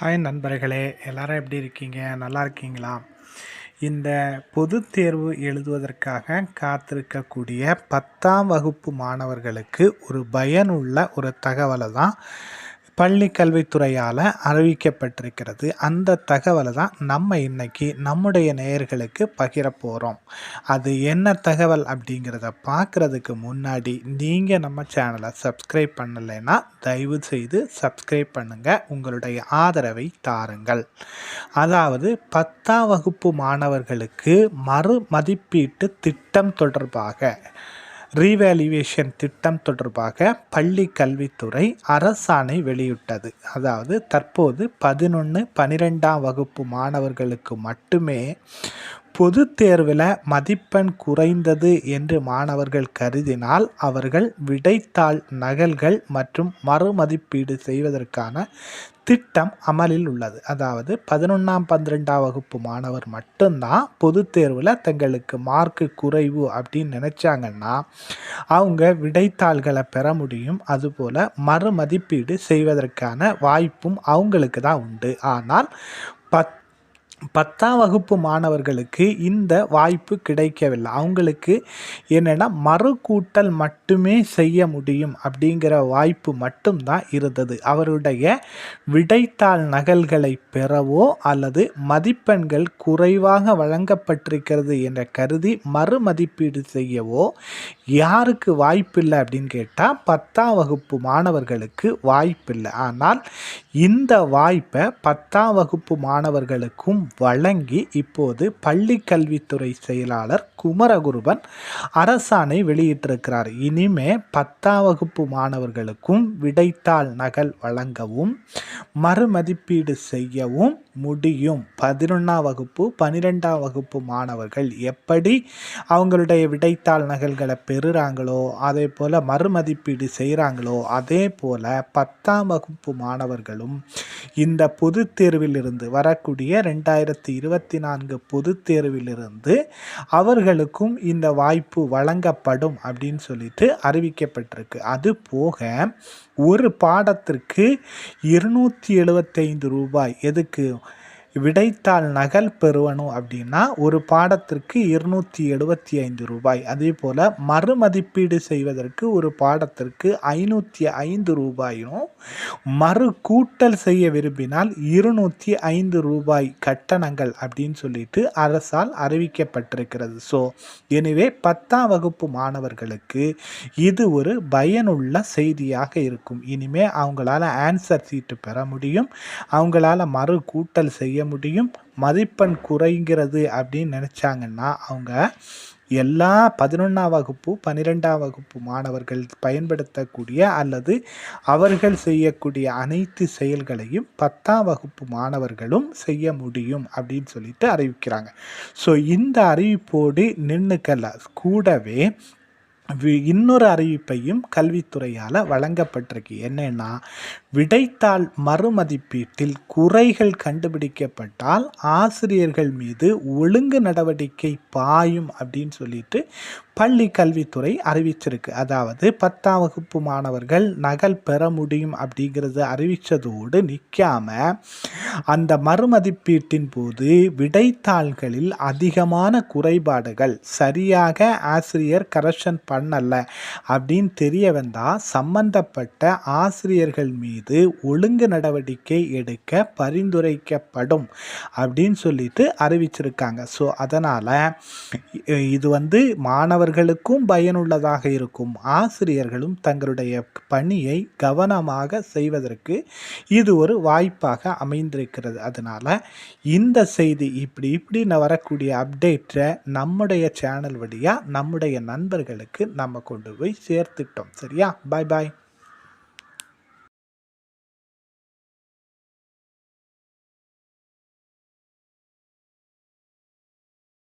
Hi நண்பர்களே. எல்லாரும் எப்படி இருக்கீங்க? நல்லா இருக்கீங்களா? இந்த பொதுத் தேர்வு எழுதுவதற்காக காத்திருக்கக்கூடிய பத்தாம் வகுப்பு மாணவர்களுக்கு ஒரு பயனுள்ள ஒரு தகவலை தான் பள்ளி கல்வித்துறையால் அறிவிக்கப்பட்டிருக்கிறது. அந்த தகவலை தான் நம்ம இன்னைக்கு நம்முடைய நேயர்களுக்கு பகிர போகிறோம் அது என்ன தகவல் அப்படிங்கிறத பார்க்குறதுக்கு முன்னாடி நீங்கள் நம்ம சேனலை சப்ஸ்கிரைப் பண்ணலைன்னா தயவு செய்து சப்ஸ்கிரைப் பண்ணுங்கள் உங்களுடைய ஆதரவை தாருங்கள். அதாவது பத்தாம் வகுப்பு மாணவர்களுக்கு மறு மதிப்பீட்டு திட்டம் தொடர்பாக ரீவேல்யூவேஷன் திட்டம் தொடர்பாக பள்ளி கல்வித்துறை அரசாணை வெளியிட்டது. அதாவது தற்போது பதினொன்று பன்னிரெண்டாம் வகுப்பு மாணவர்களுக்கு மட்டுமே பொது தேர்வில் மதிப்பெண் குறைந்தது என்று மாணவர்கள் கருதினால் அவர்கள் விடைத்தாள் நகல்கள் மற்றும் மறுமதிப்பீடு செய்வதற்கான திட்டம் அமலில் உள்ளது. அதாவது பதினொன்றாம் பன்னிரெண்டாம் வகுப்பு மாணவர் மட்டும்தான் பொது தேர்வில் தங்களுக்கு மார்க்கு குறைவு அப்படின்னு நினச்சாங்கன்னா அவங்க விடைத்தாள்களை பெற முடியும். அதுபோல் மறுமதிப்பீடு செய்வதற்கான வாய்ப்பும் அவங்களுக்கு தான் உண்டு. ஆனால் பத் பத்தாம் வகுப்பு மாணவர்களுக்கு இந்த வாய்ப்பு கிடைக்கவில்லை. அவங்களுக்கு என்னென்னா மறுக்கூட்டல் மட்டுமே செய்ய முடியும் அப்படிங்கிற வாய்ப்பு மட்டும்தான் இருந்தது. அவருடைய விடைத்தாள் நகல்களை பெறவோ அல்லது மதிப்பெண்கள் குறைவாக வழங்கப்பட்டிருக்கிறது என்ற கருதி மறுமதிப்பீடு செய்யவோ யாருக்கு வாய்ப்பில்லை அப்படின்னு கேட்டால் பத்தாம் வகுப்பு மாணவர்களுக்கு வாய்ப்பில்லை. ஆனால் இந்த வாய்ப்பை பத்தாம் வகுப்பு மாணவர்களுக்கும் வழங்கி இப்போது பள்ளி கல்வித்துறை செயலாளர் குமரகுருபன் அரசாணை வெளியிட்டிருக்கிறார். இனிமே பத்தாம் வகுப்பு மாணவர்களுக்கும் விடைத்தாள் நகல் வழங்கவும் மறுமதிப்பீடு செய்யவும் முடியும். பதினொன்றாம் வகுப்பு பன்னிரெண்டாம் வகுப்பு மாணவர்கள் எப்படி அவங்களுடைய விடைத்தாள் நகல்களை பெறுகிறாங்களோ அதே போல் மறுமதிப்பீடு செய்கிறாங்களோ அதே போல் பத்தாம் வகுப்பு மாணவர்களும் இந்த பொது தேர்விலிருந்து வரக்கூடிய ரெண்டாயிரத்தி இருபத்தி நான்கு பொது தேர்விலிருந்து அவர்களுக்கும் இந்த வாய்ப்பு வழங்கப்படும் அப்படின்னு சொல்லிட்டு அறிவிக்கப்பட்டிருக்கு. அது போக ஒரு பாடத்திற்கு இருநூற்றி எழுபத்தைந்து ரூபாய் எதுக்கு? விடைத்தாள் நகல் பெறுவணும் அப்படின்னா ஒரு பாடத்திற்கு இருநூற்றி எழுபத்தி ஐந்து ரூபாய். அதே போல் மறுமதிப்பீடு செய்வதற்கு ஒரு பாடத்திற்கு ஐநூற்றி ஐந்து ரூபாயும் மறு கூட்டல் செய்ய விரும்பினால் இருநூற்றி ஐந்து ரூபாய் கட்டணங்கள் அப்படின்னு சொல்லிட்டு அரசால் அறிவிக்கப்பட்டிருக்கிறது. ஸோ எனவே பத்தாம் வகுப்பு மாணவர்களுக்கு இது ஒரு பயனுள்ள செய்தியாக இருக்கும். இனிமே அவங்களால ஆன்சர் சீட்டு பெற முடியும். அவங்களால மறு கூட்டல் செய்ய முடியும். மதிப்பெண் குறைங்கிறது அப்படின்னு நினச்சாங்கன்னா அவங்க எல்லா பதினொன்றாம் வகுப்பு பன்னிரெண்டாம் வகுப்பு மாணவர்கள் பயன்படுத்தக்கூடிய அல்லது அவர்கள் செய்யக்கூடிய அனைத்து செயல்களையும் பத்தாம் வகுப்பு மாணவர்களும் செய்ய முடியும் அப்படின்னு சொல்லிட்டு அறிவிக்கிறாங்க. ஸோ இந்த அறிவிப்போடு நின்றுக்கல கூடவே இன்னொரு அறிவிப்பையும் கல்வித்துறையால் வழங்கப்பட்டிருக்கு. என்னென்னா விடைத்தாள் மறுமதிப்பீட்டில் குறைகள் கண்டுபிடிக்கப்பட்டால் ஆசிரியர்கள் மீது ஒழுங்கு நடவடிக்கை பாயும் அப்படின்னு சொல்லிட்டு பள்ளி கல்வித்துறை அறிவிச்சிருக்கு. அதாவது பத்தாம் வகுப்பு மாணவர்கள் நகல் பெற முடியும் அப்படிங்கிறத அறிவித்ததோடு நிற்காம அந்த மறுமதிப்பீட்டின் போது விடைத்தாள்களில் அதிகமான குறைபாடுகள் சரியாக ஆசிரியர் கரெக்ஷன் பண்ணல அப்படின்னு தெரிய வந்தால் சம்பந்தப்பட்ட ஆசிரியர்கள் மீது ஒழுங்கு நடவடிக்கை எடுக்க பரிந்துரைக்கப்படும் அப்படின்னு சொல்லிட்டு அறிவிச்சிருக்காங்க. ஸோ அதனால் இது வந்து மாணவர்களுக்கும் பயனுள்ளதாக இருக்கும். ஆசிரியர்களும் தங்களுடைய பணியை கவனமாக செய்வதற்கு இது ஒரு வாய்ப்பாக அமைந்திருக்கிறது. அதனால் இந்த செய்தி இப்படி இப்படி வரக்கூடிய அப்டேட்டை நம்முடைய சேனல் வழியாக நம்முடைய நண்பர்களுக்கு நம்ம கொண்டு போய் சேர்த்துட்டோம். சரியா? பாய் பாய்